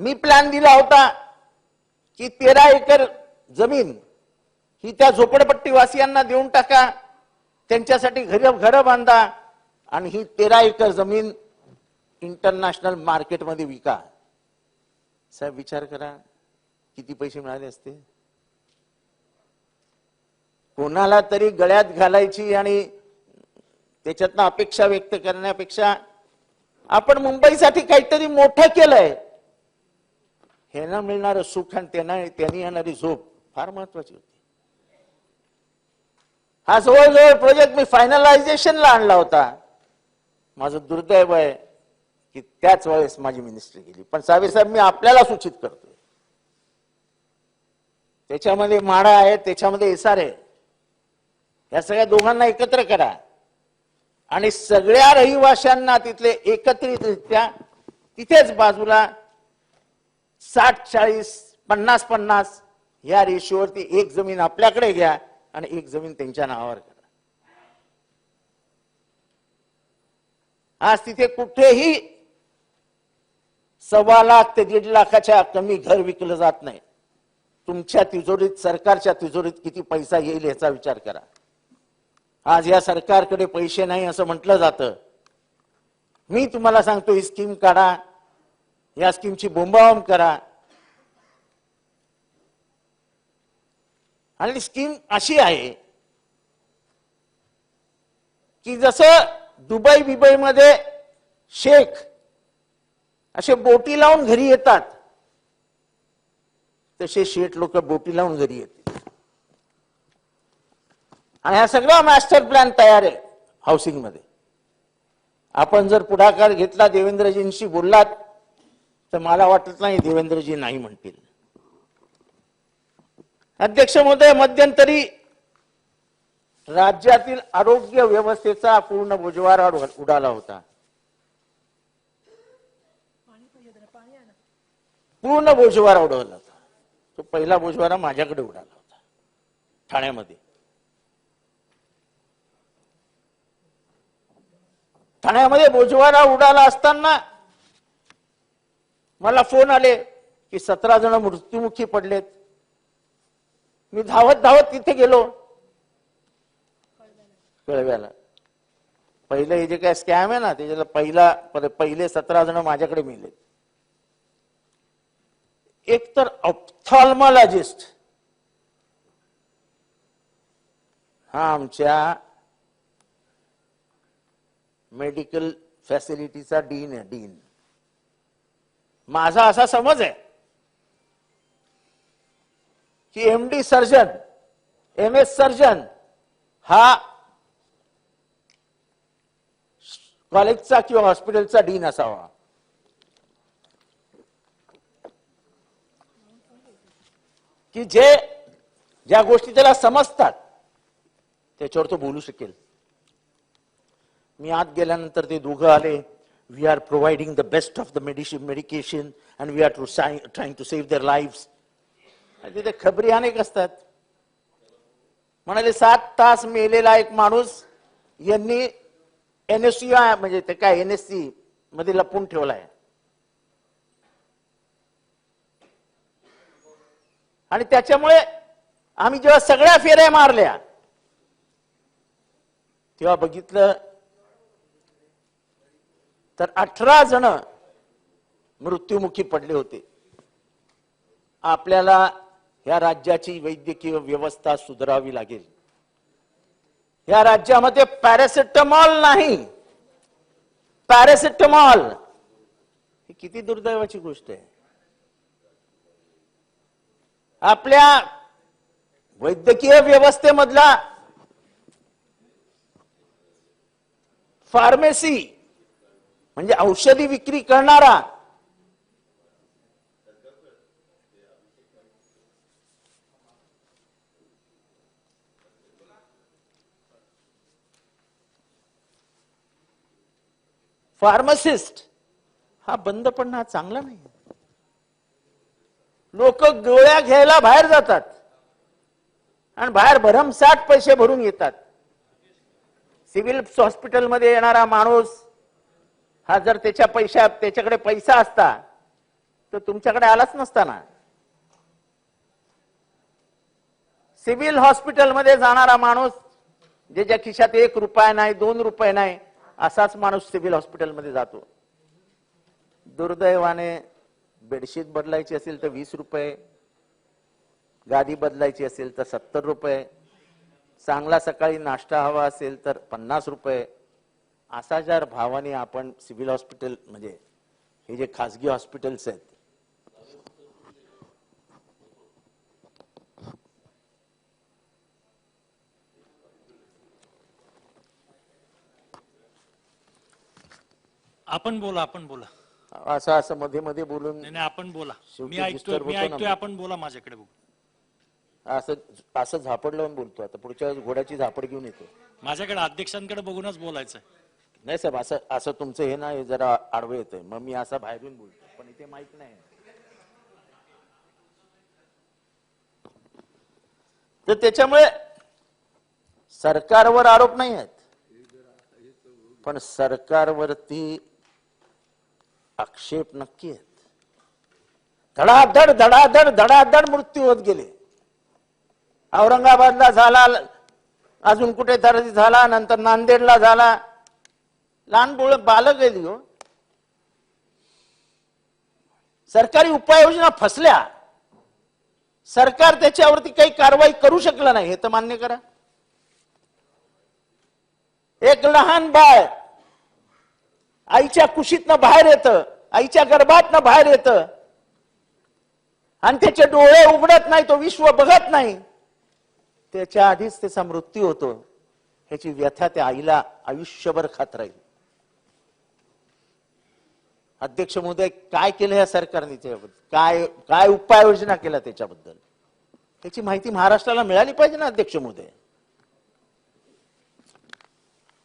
मी plan दिला होता की तेरा एकर जमीन ही त्या झोपडपट्टी वासियांना देऊन टाका त्यांच्यासाठी घर घरं बांधा आणि ही तेरा एकर जमीन इंटरनॅशनल मार्केटमध्ये विका. साहेब विचार करा किती पैसे मिळाले असते? कोणाला तरी गळ्यात घालायची आणि त्याच्यातनं अपेक्षा व्यक्त करण्यापेक्षा आपण मुंबईसाठी काहीतरी मोठं केलंय. ह्यांना मिळणारं सुख आणि त्यांना त्यांनी येणारी झोप फार महत्वाची होती. हा जवळजवळ प्रोजेक्ट मी फायनलायझेशनला आणला होता. माझं दुर्दैव आहे की त्याच वेळेस माझी मिनिस्ट्री गेली. पण साहेब साहेब मी आपल्याला सूचित करतोय. त्याच्यामध्ये माडा आहे त्याच्यामध्ये एसार आहे. या सगळ्या दोघांना एकत्र करा. आणि सगळ्या रहिवाशांना तिथले एकत्रितरित्या तिथेच बाजूला साठ चाळीस पन्नास पन्नास या रेशोवरती एक जमीन आपल्याकडे घ्या आणि एक जमीन त्यांच्या नावावर करा. आज तिथे कुठेही सव्वा लाख ते दीड लाखाच्या कमी घर विकलं जात नाही. तुमच्या तिजोरीत सरकारच्या तिजोरीत किती पैसा येईल याचा विचार करा. आज या सरकारकडे पैसे नाही असं म्हटलं जातं. मी तुम्हाला सांगतो ही स्कीम काढा. या स्कीमची बोंबावम करा. आणि स्कीम अशी आहे की जसं दुबई बिबईमध्ये शेख असे बोटी लावून घरी येतात तसे शेठ लोक बोटी लावून घरी येतील आणि हा सगळा मास्टर प्लॅन तयार आहे हाऊसिंगमध्ये. आपण जर पुढाकार घेतला देवेंद्रजींशी बोललात तर मला वाटत नाही देवेंद्रजी नाही म्हणतील. अध्यक्ष महोदय मध्यंतरी राज्यातील आरोग्य व्यवस्थेचा पूर्ण बोजवारा उडाला होता. पूर्ण बोजवारा उडवला होता. तो पहिला बोजवारा माझ्याकडे उडाला होता ठाण्यामध्ये. ठाण्यामध्ये बोजवारा उडाला असताना मला फोन आले की सतरा जण मृत्युमुखी पडलेत. मी धावत धावत तिथे गेलो. कळव्याला. पहिले हे जे काय स्कॅम आहे ना त्याच्याला पहिला पहिले सतरा जण माझ्याकडे मिळले एक तर ऑप्थॉल्मॉलॉजिस्ट हा आमच्या मेडिकल फॅसिलिटीचा डीन आहे डीन माझा असा समज आहे. की M D surgeon M S surgeon हा कॉलेजचा किंवा हॉस्पिटलचा डीन असावा. की जे ज्या गोष्टी त्याला समजतात त्याच्यावर तो बोलू शकेल. मी आत गेल्यानंतर ते दोघं आले. We are providing the best of the medication medication and we are to trying to save their lives. तिथे खबरी अनेक असतात म्हणाले सात तास मेलेला एक माणूस यांनी एनएससी म्हणजे ते काय एनएससी मध्ये लपून ठेवलाय आणि त्याच्यामुळे आम्ही जेव्हा सगळ्या फेऱ्या मारल्या तेव्हा बघितलं तर अठरा जण मृत्युमुखी पडले होते. आपल्याला या राज्याची वैद्यकीय व्यवस्था सुधारावी लागेल. या राज्यामध्ये पॅरासिटामॉल नाही. पॅरासिटामॉल ही किती दुर्दैवाची गोष्ट आहे. आपल्या वैद्यकीय व्यवस्थेमधला फार्मेसी म्हणजे औषधी विक्री करणारा. फार्मसिस्ट. हा बंद पडणं हा चांगला नाही. लोक गोळ्या घ्यायला बाहेर जातात. आणि बाहेर भरमसाठ पैसे भरून येतात. सिव्हिल हॉस्पिटलमध्ये येणारा माणूस हा जर त्याच्या पैशा त्याच्याकडे पैसा असता तर तुमच्याकडे आलाच नसताना. सिव्हिल हॉस्पिटलमध्ये जाणारा माणूस ज्याच्या खिशात एक रुपया नाही दोन रुपये नाही असाच माणूस सिव्हिल हॉस्पिटलमध्ये जातो. दुर्दैवाने बेडशीट बदलायची असेल तर वीस रुपये गादी बदलायची असेल तर सत्तर रुपये चांगला सकाळी नाश्ता हवा असेल तर पन्नास रुपये असा जर भावाने आपण सिव्हिल हॉस्पिटल म्हणजे हे जे खासगी हॉस्पिटल्स आहेत आपण बोला आपण बोला. असं असं मध्ये मध्ये बोलून नाही नाही आपण बोला. शेवटी मी ऐकतोय disturb मी होतो ना ऐकतोय. आपण बोला माझ्याकडे बघू. असं असं झापड लावून बोलतो. आता पुढच्या वेळेस घोड्याची झापड घेऊन येतो. माझ्याकडे अध्यक्षांकडे बघूनच बोलायचं नाही साहेब असं असं तुमचं हे नाही जरा आडवं येतंय. मग मी असं बाहेरून बोलतो पण इथे माहीत नाही. तर त्याच्यामुळे सरकारवर आरोप नाही आहेत. पण सरकारवरती आक्षेप नक्की आहेत. धडाधड धडाधड धडाधड मृत्यू होत गेले. औरंगाबादला झाला अजून कुठे तरी झाला नंतर नांदेडला झाला लहान बोळ बालक आहेत हो सरकारी उपाययोजना फसल्या सरकार त्याच्यावरती काही कारवाई करू शकलं नाही हे तर मान्य करा. एक लहान बाळ आईच्या कुशीतनं बाहेर येतं आईच्या गर्भातनं बाहेर येतं आणि त्याचे डोळे उघडत नाही तो विश्व बघत नाही त्याच्या आधीच त्याचा मृत्यू होतो. ह्याची व्यथा त्या आईला आयुष्यभर खात राहील. अध्यक्ष महोदय काय केलं या सरकारने त्याबद्दल काय काय उपाययोजना केल्या त्याच्याबद्दल? त्याची माहिती महाराष्ट्राला मिळाली पाहिजे ना अध्यक्ष महोदय.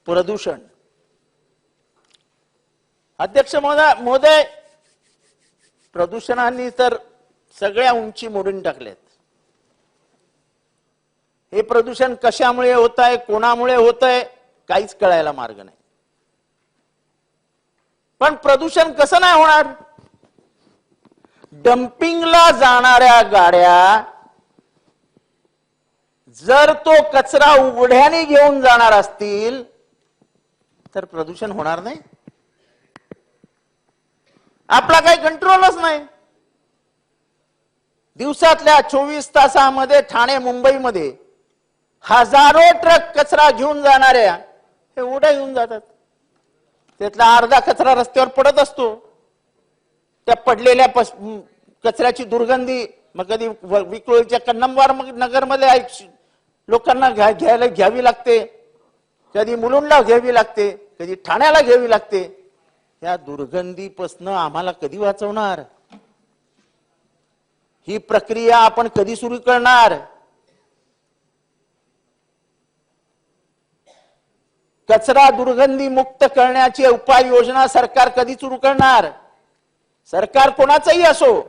प्रदूषण. अध्यक्ष महोदय महोदय प्रदूषणाने तर सगळ्या उंची मोडून टाकल्यात. हे प्रदूषण कशामुळे होत आहे कोणामुळे होत आहे काहीच कळायला मार्ग नाही. पण प्रदूषण कसं नाही होणार? डम्पिंगला जाणाऱ्या गाड्या जर तो कचरा उघड्याने घेऊन जाणार असतील तर प्रदूषण होणार नाही. आपला काही कंट्रोलच नाही. दिवसातल्या चोवीस तासामध्ये ठाणे मुंबईमध्ये हजारो ट्रक कचरा घेऊन जाणाऱ्या हे उड्या घेऊन जातात. त्यातला अर्धा कचरा रस्त्यावर पडत असतो. त्या पडलेल्या पस- कचऱ्याची दुर्गंधी मग कधी व- विक्रोळीच्या कन्नमवार नगरमध्ये लोकांना घ्या- घ्यायला घ्यावी लागते. कधी मुलुंडला घ्यावी लागते कधी ठाण्याला घ्यावी लागते. या दुर्गंधीपासनं आम्हाला कधी वाचवणार? ही प्रक्रिया आपण कधी सुरू करणार? कचरा दुर्गंधी मुक्त करण्याची उपाययोजना सरकार कधी सुरू करणार? सरकार कोणाचंही असो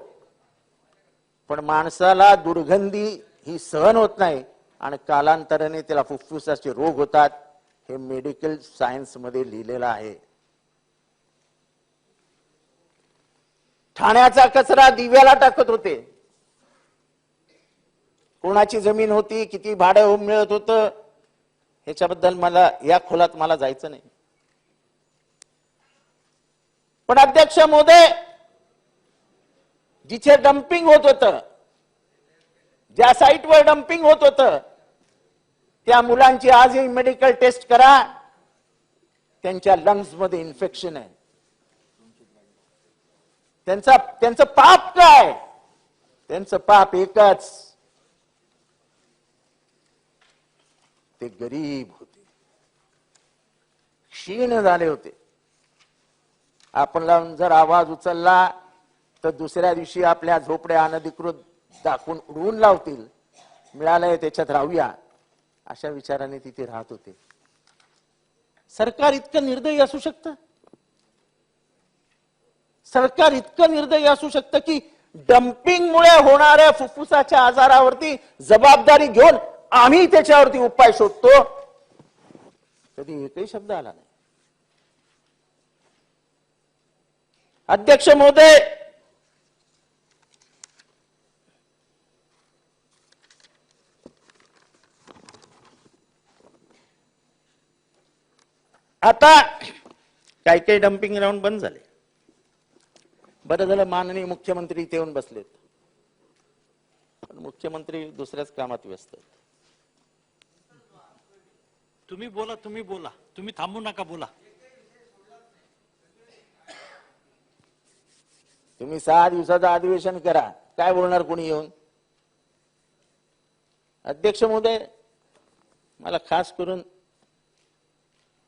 पण माणसाला दुर्गंधी ही सहन होत नाही आणि कालांतराने त्याला फुफ्फुसाचे रोग होतात हे मेडिकल सायन्समध्ये लिहिलेलं आहे. ठाण्याचा कचरा दिव्याला टाकत होते. कोणाची जमीन होती किती भाडं मिळत होतं ह्याच्याबद्दल मला या खोलात मला जायचं नाही. पण अध्यक्ष मोदय जिथे डम्पिंग होत होतं ज्या साईटवर डम्पिंग होत होतं त्या मुलांची आजही मेडिकल टेस्ट करा. त्यांच्या लंग्समध्ये इन्फेक्शन आहे. त्यांचा त्यांचं पाप काय? त्यांचं पाप एकच. ते गरीब होते. क्षीण झाले होते. आपण लावून जर आवाज उचलला तर दुसऱ्या दिवशी आपल्या झोपड्या अनधिकृत दाखवून उडवून लावतील. मिळालंय त्याच्यात राहूया. अशा विचाराने तिथे राहत होते. सरकार इतकं निर्दयी असू शकतं? सरकार इतकं निर्दयी असू शकतं की डम्पिंगमुळे होणाऱ्या फुफ्फुसाच्या आजारावरती जबाबदारी घेऊन आम्ही त्याच्यावरती उपाय शोधतो. कधी एकही शब्द आला नाही. अध्यक्ष महोदय आता काही काही डम्पिंग ग्राउंड बंद झाले. बरं झालं माननीय मुख्यमंत्री इथे येऊन बसलेत. पण मुख्यमंत्री दुसऱ्याच कामात व्यस्त आहेत. तुम्ही बोला तुम्ही बोला. तुम्ही थांबू नका बोला. तुम्ही सहा दिवसाचं अधिवेशन करा. काय बोलणार कोणी येऊन? अध्यक्ष महोदय मला खास करून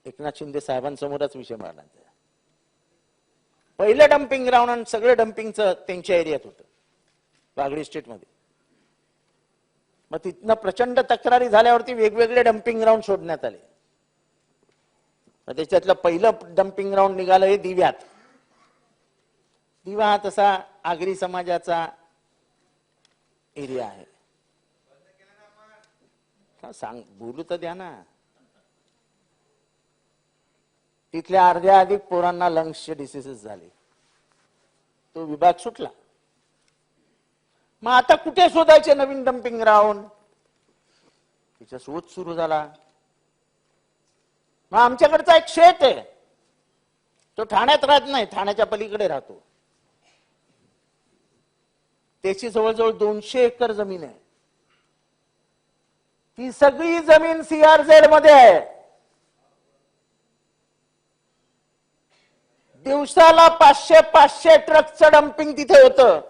एकनाथ शिंदे साहेबांसमोरच विषय मारला पहिलं डम्पिंग ग्राउंड आणि सगळं डम्पिंगचं त्यांच्या एरियात होतं. वागडी स्टेटमध्ये मग तिथनं प्रचंड तक्रारी झाल्यावरती वेगवेगळे डम्पिंग ग्राउंड शोधण्यात आले. मग त्याच्यातलं पहिलं डम्पिंग ग्राउंड निघालं हे दिव्यात. दिवा हा तसा आगरी समाजाचा एरिया आहे. सांग बोलू तर द्या ना. तिथल्या अर्ध्या अधिक पोरांना लंग्सचे डिसिसेस झाले. तो विभाग सुटला. मग आता कुठे शोधायचे नवीन डम्पिंग ग्राउंड तिचा शोध सुरू झाला. मग आमच्याकडचा एक शेत आहे. तो ठाण्यात राहत नाही ठाण्याच्या पलीकडे राहतो. त्याची जवळजवळ दोनशे एकर जमीन आहे. ती सगळी जमीन सीआरझेडमध्ये आहे. दिवसाला पाचशे पाचशे ट्रकचं डम्पिंग तिथे होतं.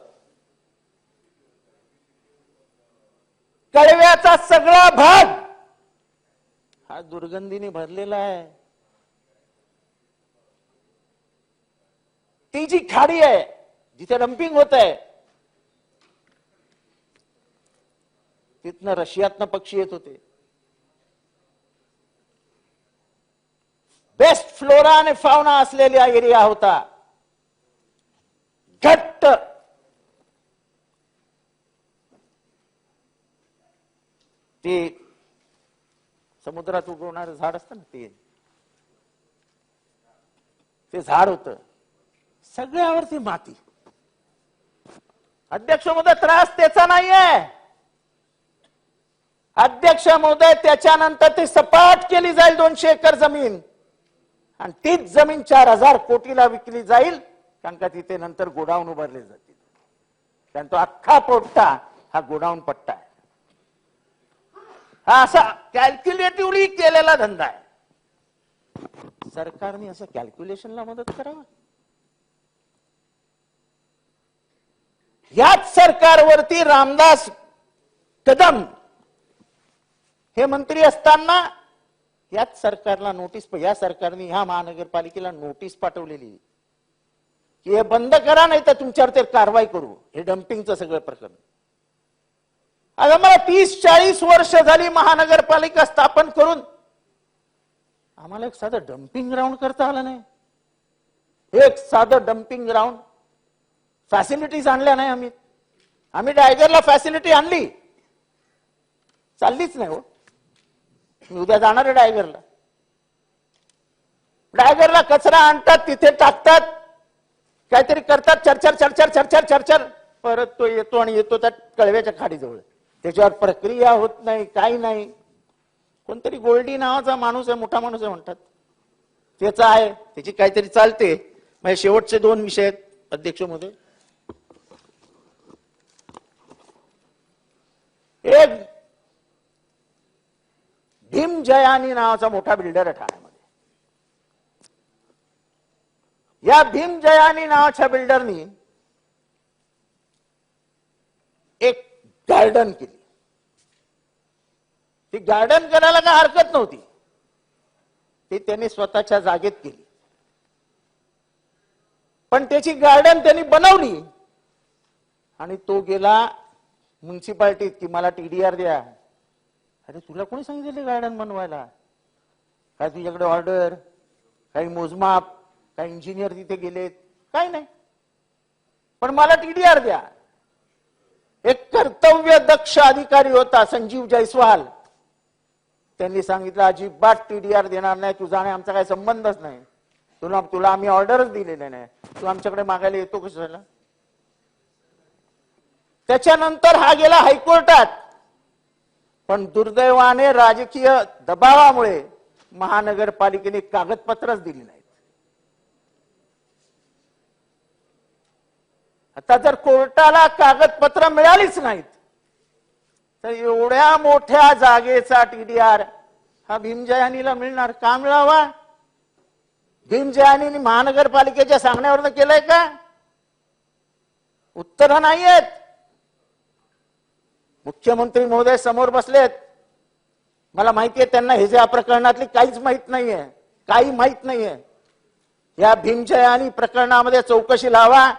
कळव्याचा सगळा भाग हा दुर्गंधीने भरलेला आहे. ती जी खाडी आहे जिथे डम्पिंग होत आहे तिथनं रशियातनं पक्षी येत होते. बेस्ट फ्लोरा आणि फावना असलेला एरिया होता. घट्ट ते समुद्रात उगवणारं झाड असतं ना ते. ते झाड होत. सगळ्यावरती माती. अध्यक्ष महोदय त्रास त्याचा नाहीये. अध्यक्ष महोदय त्याच्यानंतर ती सपाट केली जाईल दोनशे एकर जमीन. आणि तीच जमीन चार हजार कोटीला विकली जाईल कारण का तिथे नंतर गोडाऊन उभारले जातील. कारण तो अख्खा पोट्टा हा गोडाऊन पट्टा आहे. हा असा कॅल्क्युलेटिव्हली केलेला धंदा आहे. सरकारने असं कॅल्क्युलेशनला मदत करावं. याच सरकारवरती रामदास कदम हे मंत्री असताना याच सरकारला नोटीस या सरकारने ह्या महानगरपालिकेला नोटीस पाठवलेली. की हे बंद करा नाही तर तुमच्यावर ते कारवाई करू. हे डम्पिंगचं सगळं प्रकरण. आता मला तीस चाळीस वर्ष झाली महानगरपालिका स्थापन करून. आम्हाला एक साधं डम्पिंग ग्राउंड करता आलं नाही. एक साधं डम्पिंग ग्राउंड फॅसिलिटीज आणल्या नाही आम्ही. आम्ही डायगरला फॅसिलिटी आणली. चाललीच नाही हो. मी उद्या जाणार आहे डायगरला डायगरला कचरा आणतात तिथे टाकतात. काहीतरी करतात चरचर चरचर चरचर चरचर. परत तो येतो आणि येतो त्या कळव्याच्या खाडीजवळ. त्याच्यावर प्रक्रिया होत नाही काही नाही. कोणतरी गोल्डी नावाचा माणूस आहे मोठा माणूस आहे म्हणतात. त्याचा आहे त्याची काहीतरी चालते. म्हणजे शेवटचे दोन विषय आहेत अध्यक्षमध्ये एक भीम जयानी नावाचा मोठा बिल्डर आहे ठाण्यामध्ये. या भीम जयानी नावाच्या बिल्डरनी एक गार्डन केली. ती गार्डन करायला काय हरकत नव्हती. ती त्यांनी स्वतःच्या जागेत केली. पण त्याची गार्डन त्यांनी बनवली. आणि तो गेला म्युन्सिपाल्टीत की मला टीडीआर द्या. अरे तुला कोणी सांगितले गार्डन बनवायला? काय तुझ्याकडे ऑर्डर? काही मोजमाप? काही इंजिनियर तिथे गेलेत? काही नाही. पण मला टीडीआर द्या. एक कर्तव्य दक्ष अधिकारी होता संजीव जयस्वाल त्यांनी सांगितलं अजिबात टीडीआर देणार नाही तुझा आणि आमचा काही संबंधच नाही. तुला तुला आम्ही ऑर्डरच दिलेले नाही. तू आमच्याकडे मागायला येतो कशाला? त्याच्यानंतर हा गेला हायकोर्टात. पण दुर्दैवाने राजकीय दबावामुळे महानगरपालिकेने कागदपत्रच दिली नाही. आता जर कोर्टाला कागदपत्र मिळालीच नाहीत तर एवढ्या मोठ्या जागेचा टीडीआर हा भीमजयानीला मिळणार का मिळावा? भीमजयानी महानगरपालिकेच्या सांगण्यावरनं केलंय का? उत्तर नाही आहेत मुख्यमंत्री महोदय समोर बसलेत. मला माहितीये त्यांना हे जे या प्रकरणातली काहीच माहीत नाहीये काही माहीत नाहीये. या भीमजयानी प्रकरणामध्ये चौकशी लावा.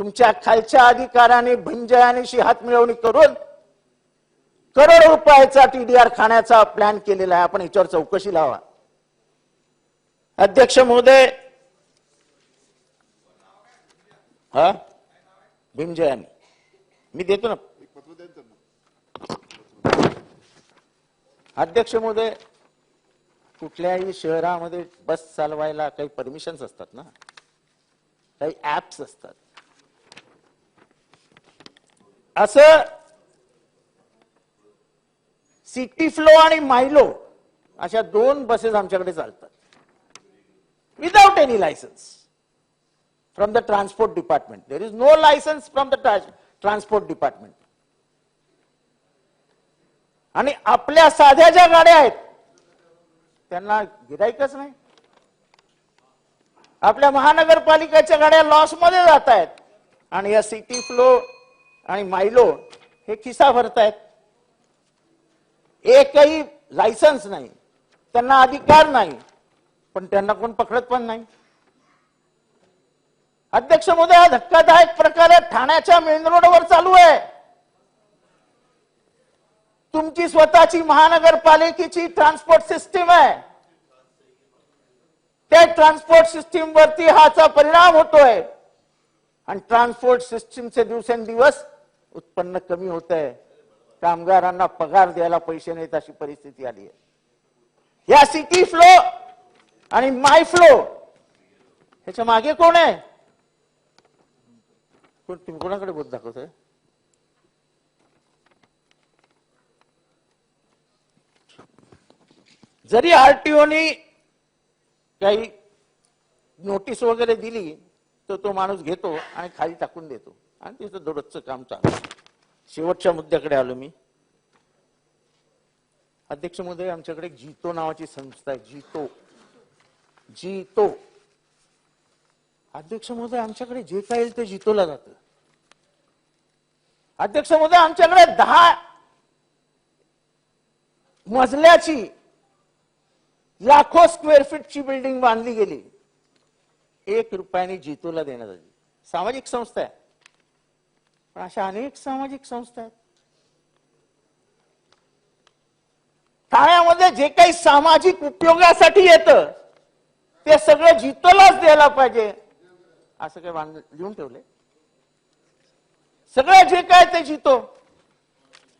तुमच्या खालच्या अधिकाऱ्याने भिंजयानेशी हात मिळवणी करून करोड रुपयाचा टीडीआर खाण्याचा प्लॅन केलेला आहे. आपण याच्यावर चौकशी लावा. अध्यक्ष महोदय हा? भीमजयानी. मी देतो ना. अध्यक्ष महोदय कुठल्याही शहरामध्ये बस चालवायला काही परमिशन्स असतात ना? काही ऍप्स असतात. असं सिटी फ्लो आणि मायलो अशा दोन बसेस आमच्याकडे चालतात. Without any licence from the transport department there is no licence from the transport department आणि आपल्या साध्या ज्या गाड्या आहेत त्यांना गिरायकच नाही. आपल्या महानगरपालिकेच्या गाड्या लॉसमध्ये जात आहेत आणि या सिटी फ्लो आणि मायलो हे खिसा भरतायत. एकही लायसन्स नाही. त्यांना अधिकार नाही. पण त्यांना कोण पकडत पण नाही. अध्यक्ष महोदय हा धक्कादायक प्रकारे ठाण्याच्या मेन रोडवर चालू आहे. तुमची स्वतःची महानगरपालिकेची ट्रान्सपोर्ट सिस्टीम आहे. त्या ट्रान्सपोर्ट सिस्टीम वरती हाचा परिणाम होतोय. आणि ट्रान्सपोर्ट सिस्टीमचे दिवसेंदिवस उत्पन्न कमी होत आहे कामगारांना पगार द्यायला पैसे नाहीत अशी परिस्थिती आली आहे. या सिटी फ्लो आणि माय फ्लो ह्याच्या मागे कोण आहे? कोण तुम्ही कोणाकडे बोध दाखवतोय? जरी आरटीओनी काही नोटीस वगैरे दिली तर तो माणूस घेतो आणि खाली टाकून देतो. आणि तिथं दररोजचं काम चालू शेवटच्या मुद्द्याकडे आलो मी. अध्यक्ष महोदय आमच्याकडे जीतो नावाची संस्था आहे. जीतो. जीतो. अध्यक्ष महोदय आमच्याकडे जे काय येईल ते जितोला जातं. अध्यक्ष महोदय आमच्याकडे दहा मजल्याची लाखो स्क्वेअर फीटची बिल्डिंग बांधली गेली. एक रुपयाने जितोला देण्यात आली. सामाजिक संस्था आहे. पण अशा अनेक सामाजिक संस्था आहेत. ठाण्यामध्ये जे काही सामाजिक उपयोगासाठी येतं ते सगळं जितोलाच द्यायला पाहिजे. असं काही बांध लिहून ठेवले. सगळं जे काय ते जितो.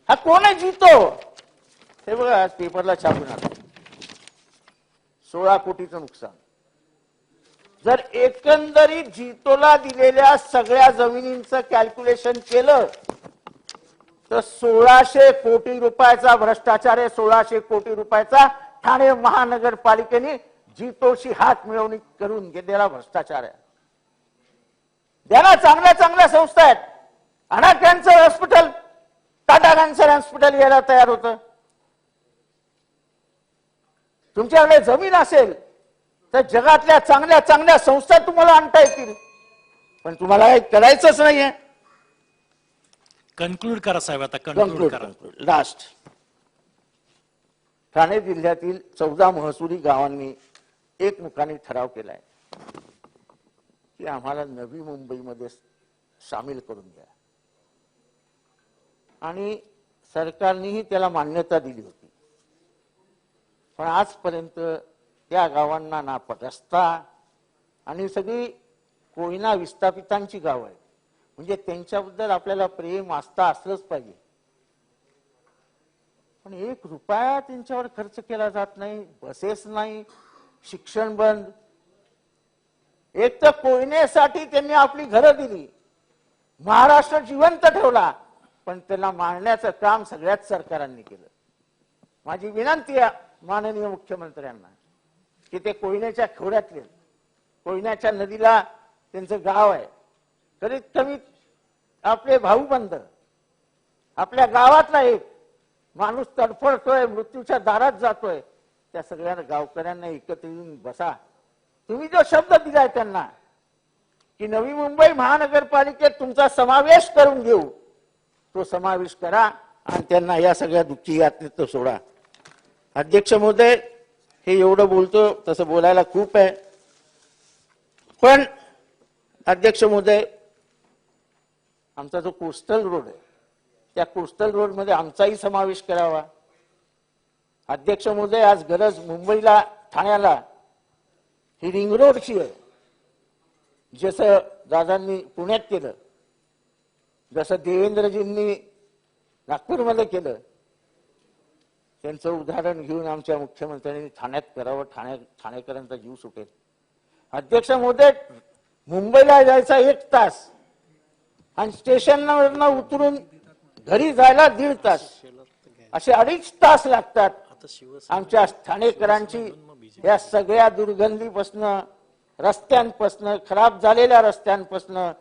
हा कोण जितो? हे बघा आज पेपरला छापून आलं सोळा कोटीचं नुकसान. जर एकंदरीत जितोला दिलेल्या सगळ्या जमिनींचं कॅल्क्युलेशन केलं तर सोळाशे कोटी रुपयाचा भ्रष्टाचार आहे सोळाशे कोटी रुपयाचा ठाणे महानगरपालिकेने जितोशी हात मिळवणी करून घेतलेला भ्रष्टाचार आहे. त्यांना ना चांगल्या चांगल्या संस्था आहेत आणा cancer hospital Tata cancer hospital यायला तयार होतं. तुमच्याकडे जमीन असेल तर जगातल्या चांगल्या चांगल्या संस्था तुम्हाला आणता येतील. पण तुम्हाला काही करायचंच नाहीये. कन्क्लूड करा साहेब आता कन्क्लूड करा. लास्ट ठाणे जिल्ह्यातील चौदा महसुली गावांनी एकमुखाने ठराव केलाय की आम्हाला नवी मुंबईमध्ये सामील करून घ्या आणि सरकारनेही त्याला मान्यता दिली होती. पण आजपर्यंत त्या गावांना नापट रस्ता आणि सगळी कोयना विस्थापितांची गाव आहेत. म्हणजे त्यांच्याबद्दल आपल्याला प्रेम आस्था असलंच पाहिजे. पण एक रुपया त्यांच्यावर खर्च केला जात नाही बसेस नाही शिक्षण बंद. एक तर कोयनेसाठी त्यांनी आपली घरं दिली. महाराष्ट्र जिवंत ठेवला. पण त्यांना मारण्याचं काम सगळ्याच सरकारांनी केलं. माझी विनंती आहे माननीय मुख्यमंत्र्यांना. की ते कोयनेच्या खोऱ्यातले कोयन्याच्या नदीला त्यांचं गाव आहे. कमीत कमी आपले भाऊबंद आपल्या गावातला एक माणूस तडफडतोय मृत्यूच्या दारात जातोय. त्या सगळ्या गावकऱ्यांना एकत्र येऊन बसा. तुम्ही जो शब्द दिलाय त्यांना की नवी मुंबई महानगरपालिकेत तुमचा समावेश करून घेऊ. तो समावेश करा आणि त्यांना या सगळ्या दुःखी यातनेत सोडा. अध्यक्ष महोदय हे एवढं बोलतो तसं बोलायला खूप आहे. पण अध्यक्ष महोदय आमचा जो कोस्टल रोड आहे त्या कोस्टल रोडमध्ये आमचाही समावेश करावा. अध्यक्ष महोदय आज गरज मुंबईला ठाण्याला ही रिंग रोडची आहे. जसं दादांनी पुण्यात केलं जसं देवेंद्रजींनी नागपूरमध्ये केलं त्यांचं उदाहरण घेऊन आमच्या मुख्यमंत्र्यांनी ठाण्यात करावं ठाणे ठाणेकरांचा जीव सुटेल. अध्यक्ष मोदे मुंबईला जायचा एक तास आणि स्टेशनवरनं उतरून घरी जायला दीड तास. असे अडीच तास लागतात आमच्या ठाणेकरांची या सगळ्या दुर्गंधीपासनं रस्त्यांपासनं खराब झालेल्या रस्त्यांपासनं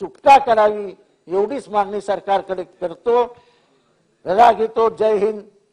सुटका करावी एवढीच मागणी सरकारकडे करतो. रजा घेतो. जय हिंद.